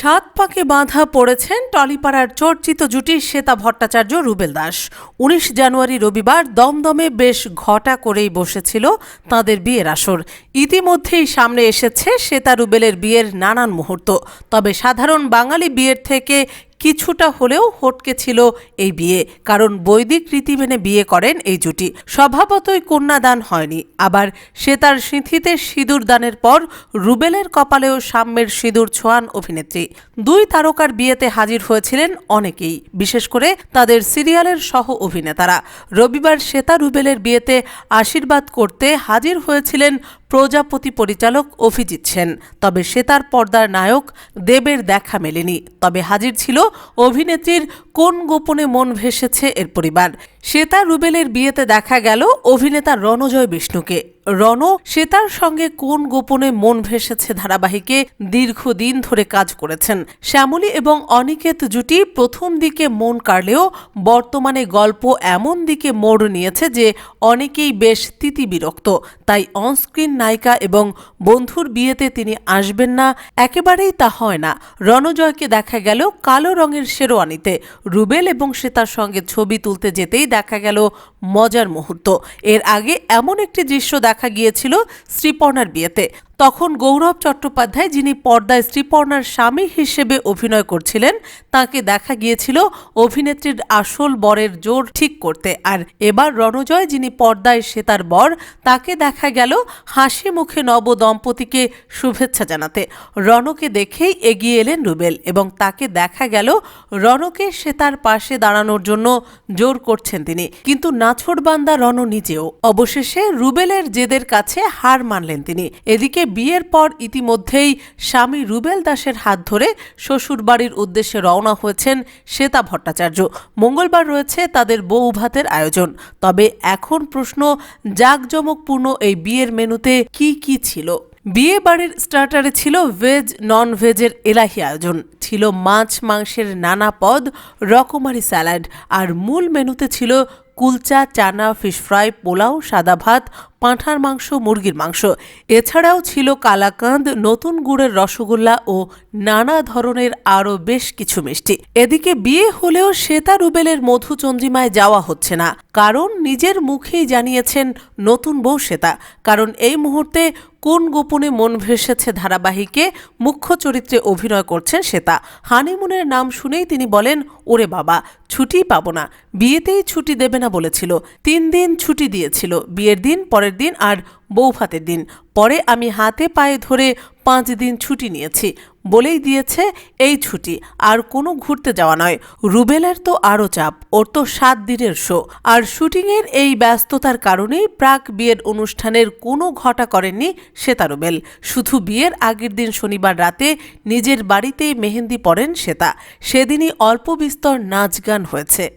সাত পাকে বাঁধা পড়েছেন টলিপাড়ার চর্চিত জুটি শ্বেতা ভট্টাচার্য রুবেল দাস। উনিশ জানুয়ারি রবিবার দমদমে বেশ ঘটা করেই বসেছিল তাদের বিয়ের আসর। ইতিমধ্যেই সামনে এসেছে শ্বেতা রুবেলের বিয়ের নানান মুহূর্ত। তবে সাধারণ বাঙালি বিয়ের থেকে কিছুটা হলেও হটকে ছিল এই বিয়ে, কারণ বৈদিক রীতি মেনে বিয়ে করেন এই জুটি। স্বভাবতই কন্যাদান হয়নি। আবার সে তার সিঁথিতে সিঁদুর দানের পর রুবেলের কপালেও সাম্যের সিঁদুর ছোঁয়ান অভিনেত্রী। দুই তারকার বিয়েতে হাজির হয়েছিলেন অনেকেই, বিশেষ করে তাদের সিরিয়ালের সহ অভিনেতারা। রবিবার শ্বেতা রুবেলের বিয়েতে আশীর্বাদ করতে হাজির হয়েছিলেন প্রজাপতি পরিচালক অভিজিৎ সেন। তবে শ্বেতার পর্দার নায়ক দেবের দেখা মেলেনি। তবে হাজির ছিল অভিনেত্রীর কোন গোপনে মন ভেসেছে এর পরিবার? শ্বেতা রুবেলের বিয়েতে দেখা গেল অভিনেতা রণজয় বিষ্ণুকে। রণ, শ্বেতার সঙ্গে কোন গোপনে মন ভেসেছে ধারাবাহিকে দীর্ঘদিন ধরে কাজ করেছেন। শ্যামলী এবং অনিকেত জুটি প্রথম দিকে মন কাড়লেও বর্তমানে গল্প এমন দিকে মোড় নিয়েছে যে অনেকেই বেশ তিতিবিরক্ত। তাই অনস্ক্রিন নায়িকা এবং বন্ধুর বিয়েতে তিনি আসবেন না, একেবারেই তা হয় না। রণজয়কে দেখা গেল কালো রঙের শেরওয়ানিতে। রুবেল এবং শ্বেতার সঙ্গে ছবি তুলতে যেতেই দেখা গেল মজার মুহূর্ত। এর আগে এমন একটি দৃশ্য দেখা গিয়েছিল শ্রীপর্ণার বিয়েতে। তখন গৌরব চট্টোপাধ্যায়, যিনি পর্দায় শ্রীপর্ণার স্বামী হিসেবে অভিনয় করছিলেন, তাকে দেখা গিয়েছিল অভিনেত্রীর আসল বরের জোর ঠিক করতে। আর এবার রণজয়, যিনি পর্দায় শ্বেতার বর, তাকে দেখা গেল হাসি মুখে নব দম্পতিকে শুভেচ্ছা জানাতে। রণকে দেখেই এগিয়ে এলেন রুবেল এবং তাকে দেখা গেল রণকে শ্বেতার পাশে দাঁড়ানোর জন্য জোর করছেন তিনি। কিন্তু নাছোড়বান্দা রণ নিজেও অবশেষে রুবেলের জেদের কাছে হার মানলেন তিনি। এদিকে বিয়ের পর ইতিমধ্যেই স্বামী রুবেল দাসের হাত ধরে শ্বশুরবাড়ির উদ্দেশ্যে রওনা হয়েছেন শ্বেতা ভট্টাচার্য। মঙ্গলবার রয়েছে তাদের বউ ভাতের আয়োজন। তবে এখন প্রশ্ন, জাঁকজমকপূর্ণ এই বিয়ের মেনুতে কি কি ছিল? বিয়ে বাড়ির স্টার্টারে ছিল ভেজ নন ভেজের এলাহি আয়োজন। ছিল মাছ, মাংসের নানা পদ, রকমারি স্যালাড। আর মূল মেনুতে ছিল কুলচা, চানা, ফিশ ফ্রাই, পোলাও, সাদা ভাত পাঁঠার মাংস, মুরগির মাংস। এছাড়াও ছিল কালাকাঁদ নতুন গুড়ের রসগোল্লা ও নানা ধরনের আরও বেশ কিছু মিষ্টি। এদিকে বিয়ে হলেও শ্বেতা রুবেলের মধুচন্দ্রিমায় যাওয়া হচ্ছে না। কারণ নিজের মুখেই জানিয়েছেন নতুন বউ শ্বেতা। কারণ এই মুহূর্তে কোন গোপনে মন ভেসেছে ধারাবাহিকে, মুখ্য চরিত্রে অভিনয় করছেন শ্বেতা। হানিমুনের নাম শুনেই তিনি বলেন, ওরে বাবা, ছুটি পাবো না। বিয়েতেই ছুটি দেবে না বলেছিল। তিন দিন ছুটি দিয়েছিল। বিয়ের দিন পরের দিন আর বৌভাতের দিন। পরে আমি হাতে পায়ে ধরে পাঁচ দিন ছুটি নিয়েছি। বলেই দিয়েছে, এই ছুটি, আর কোনো ঘুরতে যাওয়া নয়। রুবেলের তো আরও চাপ, ওর তো সাত দিনের শো। আর শুটিংয়ের এই ব্যস্ততার কারণেই প্রাক বিয়ের অনুষ্ঠানের কোনো ঘটা করেননি শ্বেতা রুবেল। শুধু বিয়ের আগের দিন শনিবার রাতে নিজের বাড়িতেই মেহেন্দি পড়েন শ্বেতা। সেদিনই অল্প বিস্তর নাচ গান হয়েছে।